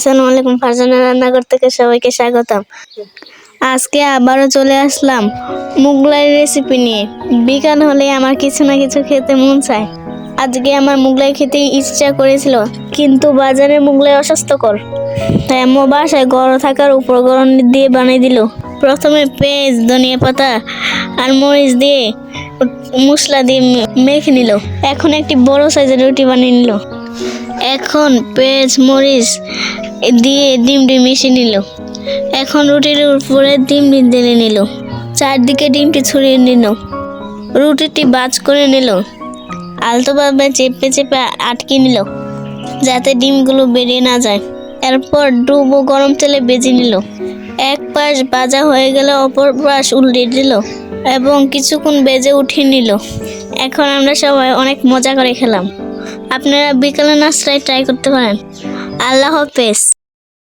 আসসালামু আলাইকুম, ফারজানা রান্নাঘর থেকে সবাইকে স্বাগতম। আজকে আবারও চলে আসলাম মুগলাই রেসিপি নিয়ে। বিকাল হলে আমার কিছু না কিছু খেতে মন চায়। আজকে আমার মুগলাই খেতে ইচ্ছা করেছিল, কিন্তু বাজারে মুগলাই অস্বাস্থ্যকর। তাই আম্মু বাসায় গড় থাকার উপকরণ দিয়ে বানিয়ে দিল। প্রথমে পেঁয়াজ, ধনিয়া পাতা আর মরিচ দিয়ে মশলা দিয়ে মেখে নিল। এখন একটি বড় সাইজের রুটি বানিয়ে নিল। এখন পেঁয়াজ, মরিচ দিয়ে ডিম ডিম মিশিয়ে নিল। এখন রুটির উপরে ডিম ঢেলে নিল। চারদিকে ডিমটি ছড়িয়ে নিল। রুটিটি বাজ করে নিল। আলতোভাবে চেপে চেপে আটকে নিল, যাতে ডিমগুলো বেরিয়ে না যায়। এরপর ডুবো গরম তেলে বেজে নিল। এক পাশ বাজা হয়ে গেলে অপর পাশ উল্টে দিল এবং কিছুক্ষণ বেজে উঠিয়ে নিল। এখন আমরা সবাই অনেক মজা করে খেলাম। আপনারা বিকালে নাস্তায় ট্রাই করতে পারেন। আল্লাহ হাফেজ।